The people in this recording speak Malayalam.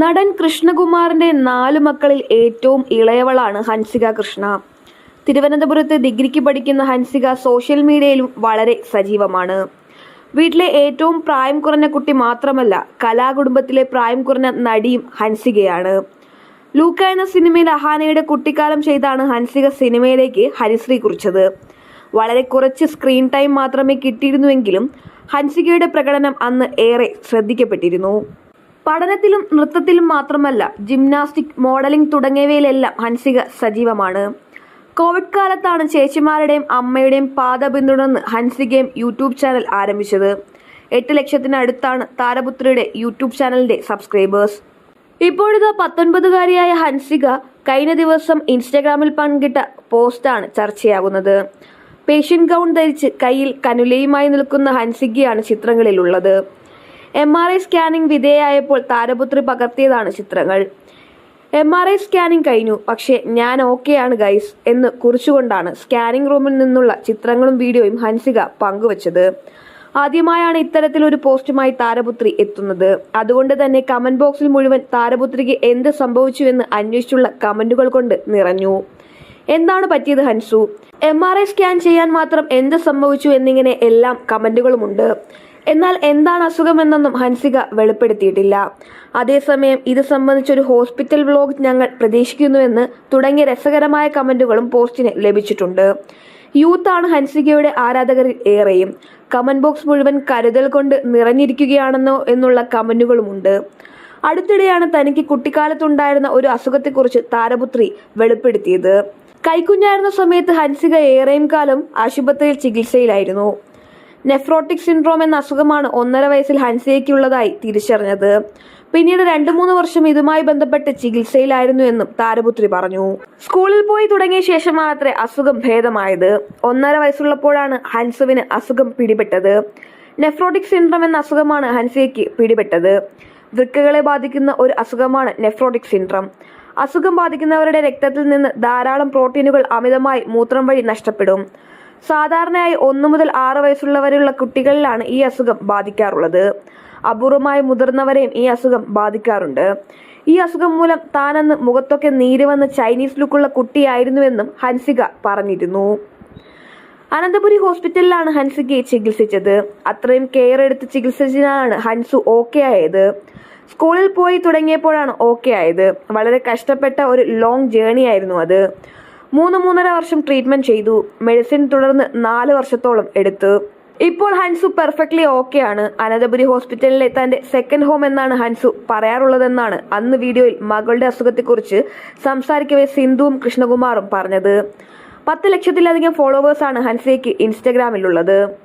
നടൻ കൃഷ്ണകുമാറിന്റെ നാല് മക്കളിൽ ഏറ്റവും ഇളയവളാണ് ഹൻസിക കൃഷ്ണ. തിരുവനന്തപുരത്ത് ഡിഗ്രിക്ക് പഠിക്കുന്ന ഹൻസിക സോഷ്യൽ മീഡിയയിലും വളരെ സജീവമാണ്. വീട്ടിലെ ഏറ്റവും പ്രായം കുറഞ്ഞ കുട്ടി മാത്രമല്ല കലാകുടുംബത്തിലെ പ്രായം കുറഞ്ഞ നടിയും ഹൻസികയാണ്. ലൂക്ക എന്ന സിനിമയിൽ അഹാനയുടെ കുട്ടിക്കാലം ചെയ്താണ് ഹൻസിക സിനിമയിലേക്ക് ഹരിശ്രീ കുറിച്ചത്. വളരെ കുറച്ച് സ്ക്രീൻ ടൈം മാത്രമേ കിട്ടിയിരുന്നുവെങ്കിലും ഹൻസികയുടെ പ്രകടനം അന്ന് ഏറെ ശ്രദ്ധിക്കപ്പെട്ടിരുന്നു. പഠനത്തിലും നൃത്തത്തിലും മാത്രമല്ല ജിംനാസ്റ്റിക് മോഡലിംഗ് തുടങ്ങിയവയിലെല്ലാം ഹൻസിക സജീവമാണ്. കോവിഡ് കാലത്താണ് ചേച്ചിമാരുടെയും അമ്മയുടെയും പാത പിന്തുടർന്ന് ഹൻസികയും യൂട്യൂബ് ചാനൽ ആരംഭിച്ചത്. എട്ട് ലക്ഷത്തിനടുത്താണ് താരപുത്രിയുടെ യൂട്യൂബ് ചാനലിന്റെ സബ്സ്ക്രൈബേഴ്സ് ഇപ്പോഴിതാ പത്തൊൻപതുകാരിയായ ഹൻസിക കഴിഞ്ഞ ദിവസം ഇൻസ്റ്റഗ്രാമിൽ പങ്കിട്ട പോസ്റ്റാണ് ചർച്ചയാകുന്നത്. പേഷ്യൻ ഗൗൺ ധരിച്ച് കയ്യിൽ കനുലയുമായി നിൽക്കുന്ന ഹൻസികയാണ് ചിത്രങ്ങളിലുള്ളത്. എം ആർ ഐ സ്കാനിംഗ് വിധേയായപ്പോൾ താരപുത്രി പകർത്തിയതാണ് ചിത്രങ്ങൾ. എം ആർ ഐ സ്കാനിംഗ് കഴിഞ്ഞു. പക്ഷേ ഞാൻ ഓക്കെയാണ് ഗൈസ് എന്ന് കുറിച്ചുകൊണ്ടാണ് സ്കാനിംഗ് റൂമിൽ നിന്നുള്ള ചിത്രങ്ങളും വീഡിയോയും ഹൻസിക പങ്കുവച്ചത്. ആദ്യമായാണ് ഇത്തരത്തിലൊരു പോസ്റ്റുമായി താരപുത്രി എത്തുന്നത്. അതുകൊണ്ട് തന്നെ കമന്റ് ബോക്സിൽ മുഴുവൻ താരപുത്രിക്ക് എന്ത് സംഭവിച്ചുവെന്ന് അന്വേഷിച്ചുള്ള കമന്റുകൾ കൊണ്ട് നിറഞ്ഞു. എന്താണ് പറ്റിയത് Hansu? M R I scan ചെയ്യാൻ മാത്രം എന്ത് സംഭവിച്ചു എന്നിങ്ങനെ എല്ലാം കമന്റുകളുമുണ്ട്. എന്നാൽ എന്താണ് അസുഖമെന്നൊന്നും ഹൻസിക വെളിപ്പെടുത്തിയിട്ടില്ല. അതേസമയം ഇത് സംബന്ധിച്ചൊരു ഹോസ്പിറ്റൽ വ്ലോഗ് ഞങ്ങൾ പ്രതീക്ഷിക്കുന്നുവെന്ന് തുടങ്ങിയ രസകരമായ കമന്റുകളും പോസ്റ്റിന് ലഭിച്ചിട്ടുണ്ട്. യൂത്ത് ആണ് ഹൻസികയുടെ ആരാധകരിൽ ഏറെയും. കമന്റ് ബോക്സ് മുഴുവൻ കരുതൽ കൊണ്ട് നിറഞ്ഞിരിക്കുകയാണെന്നോ എന്നുള്ള കമന്റുകളുമുണ്ട്. അടുത്തിടെയാണ് തനിക്ക് കുട്ടിക്കാലത്തുണ്ടായിരുന്ന ഒരു അസുഖത്തെക്കുറിച്ച് താരപുത്രി വെളിപ്പെടുത്തിയത്. കൈക്കുഞ്ഞായിരുന്ന സമയത്ത് ഹൻസിക ഏറെയും കാലം ആശുപത്രിയിൽ ചികിത്സയിലായിരുന്നു. നെഫ്രോട്ടിക് സിൻഡ്രോം എന്ന അസുഖമാണ് ഒന്നര വയസ്സിൽ ഹൻസിയയ്ക്കുള്ളതായി തിരിച്ചറിഞ്ഞത്. പിന്നീട് രണ്ടു മൂന്ന് വർഷം ഇതുമായി ബന്ധപ്പെട്ട് ചികിത്സയിലായിരുന്നു എന്നും താരപുത്രി പറഞ്ഞു. സ്കൂളിൽ പോയി തുടങ്ങിയ ശേഷമാണത്രേ അസുഖം ഭേദമായത്. ഒന്നര വയസ്സുള്ളപ്പോഴാണ് ഹൻസുവിന് അസുഖം പിടിപെട്ടത്. നെഫ്രോട്ടിക് സിൻഡ്രോം എന്ന അസുഖമാണ് ഹൻസിയയ്ക്ക് പിടിപെട്ടത്. വൃക്കകളെ ബാധിക്കുന്ന ഒരു അസുഖമാണ് നെഫ്രോട്ടിക് സിൻഡ്രോം. അസുഖം ബാധിക്കുന്നവരുടെ രക്തത്തിൽ നിന്ന് ധാരാളം പ്രോട്ടീനുകൾ അമിതമായി മൂത്രം വഴി നഷ്ടപ്പെടും. സാധാരണയായി ഒന്നു മുതൽ ആറ് വയസ്സുള്ളവരെയുള്ള കുട്ടികളിലാണ് ഈ അസുഖം ബാധിക്കാറുള്ളത്. അപൂർവമായി മുതിർന്നവരെയും ഈ അസുഖം ബാധിക്കാറുണ്ട്. ഈ അസുഖം മൂലം താനെന്ന് മുഖത്തൊക്കെ നീര് വന്ന് ചൈനീസ് ലുക്കുള്ള കുട്ടിയായിരുന്നുവെന്നും ഹൻസിക പറഞ്ഞിരുന്നു. അനന്തപുരി ഹോസ്പിറ്റലിലാണ് ഹൻസികയെ ചികിത്സിച്ചത്. അത്രയും കെയർ എടുത്ത് ചികിത്സിച്ചതിനാണ് ഹൻസു ഓക്കെ ആയത്. സ്കൂളിൽ പോയി തുടങ്ങിയപ്പോഴാണ് ഓക്കെ ആയത്. വളരെ കഷ്ടപ്പെട്ട ഒരു ലോങ് ജേണി ആയിരുന്നു അത്. മൂന്ന് മൂന്നര വർഷം ട്രീറ്റ്മെന്റ് ചെയ്തു. മെഡിസിൻ തുടർന്ന് നാല് വർഷത്തോളം എടുത്തു. ഇപ്പോൾ ഹൻസു പെർഫെക്റ്റ്ലി ഓക്കെ ആണ്. അനന്തപുരി ഹോസ്പിറ്റലിലെ തന്റെ സെക്കൻഡ് ഹോം എന്നാണ് ഹൻസു പറയാറുള്ളതെന്നാണ് അന്ന് വീഡിയോയിൽ മകളുടെ അസുഖത്തെക്കുറിച്ച് സംസാരിക്കവേ സിന്ധുവും കൃഷ്ണകുമാറും പറഞ്ഞത്. പത്ത് ലക്ഷത്തിലധികം ഫോളോവേഴ്സാണ് ഹൻസയ്ക്ക് ഇൻസ്റ്റഗ്രാമിലുള്ളത്